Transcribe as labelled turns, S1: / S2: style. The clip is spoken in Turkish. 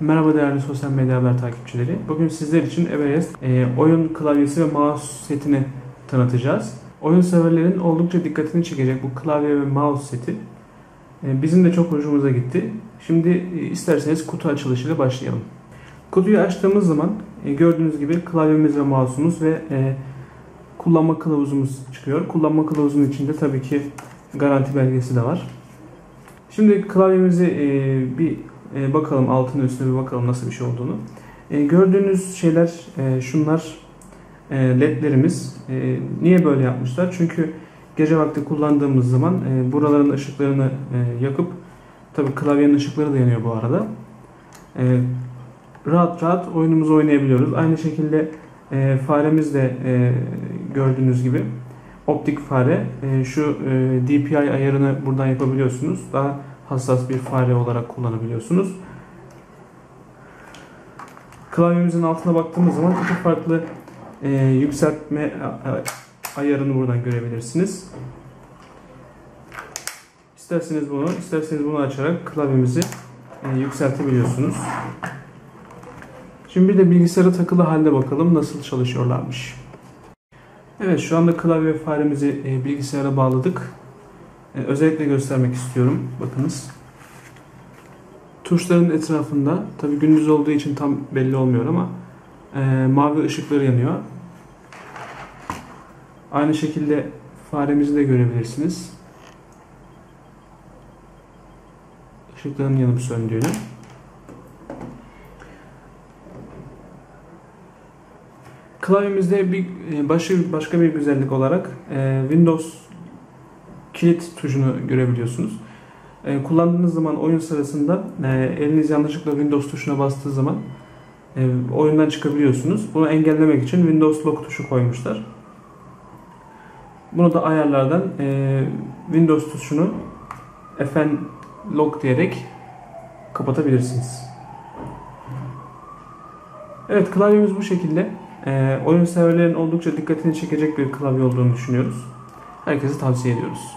S1: Merhaba değerli sosyal medya haber takipçileri. Bugün sizler için Everest e, oyun klavyesi ve mouse setini tanıtacağız. Oyun severlerin oldukça dikkatini çekecek bu klavye ve mouse seti. E, bizim de çok hoşumuza gitti. Şimdi e, isterseniz kutu açılışıyla başlayalım. Kutuyu açtığımız zaman e, gördüğünüz gibi klavyemiz ve mouse'umuz ve e, kullanma kılavuzumuz çıkıyor. Kullanma kılavuzunun içinde tabii ki garanti belgesi de var. Şimdi klavyemizi e, bir e, bakalım altına üstüne bir bakalım nasıl bir şey olduğunu. E, gördüğünüz şeyler e, şunlar e, ledlerimiz. E, niye böyle yapmışlar? Çünkü gece vakti kullandığımız zaman e, buraların ışıklarını e, yakıp tabii klavyenin ışıkları da yanıyor bu arada. E, rahat rahat oyunumuzu oynayabiliyoruz. Aynı şekilde e, faremiz de e, gördüğünüz gibi optik fare. E, şu e, DPI ayarını buradan yapabiliyorsunuz. Daha hassas bir fare olarak kullanabiliyorsunuz. Klavyemizin altına baktığımız zaman iki farklı e, yükseltme ayarını buradan görebilirsiniz. İsterseniz bunu, isterseniz bunu açarak klavyemizi e, yükseltebiliyorsunuz. Şimdi bir de bilgisayara takılı halde bakalım nasıl çalışıyorlarmış. Evet şu anda klavye faremizi e, bilgisayara bağladık. E, özellikle göstermek istiyorum. Bakınız. Tuşların etrafında tabi gündüz olduğu için tam belli olmuyor ama e, mavi ışıkları yanıyor. Aynı şekilde faremizi de görebilirsiniz. Işıkların yanıp söndüğünü. Klavyemizde bir başka, başka bir güzellik olarak e, Windows kilit tuşunu görebiliyorsunuz. E, kullandığınız zaman oyun sırasında e, eliniz yanlışlıkla Windows tuşuna bastığı zaman e, oyundan çıkabiliyorsunuz. Bunu engellemek için Windows Lock tuşu koymuşlar. Bunu da ayarlardan e, Windows tuşunu FN Lock diyerek kapatabilirsiniz. Evet klavyemiz bu şekilde. E, oyun severlerin oldukça dikkatini çekecek bir klavye olduğunu düşünüyoruz. Herkese tavsiye ediyoruz.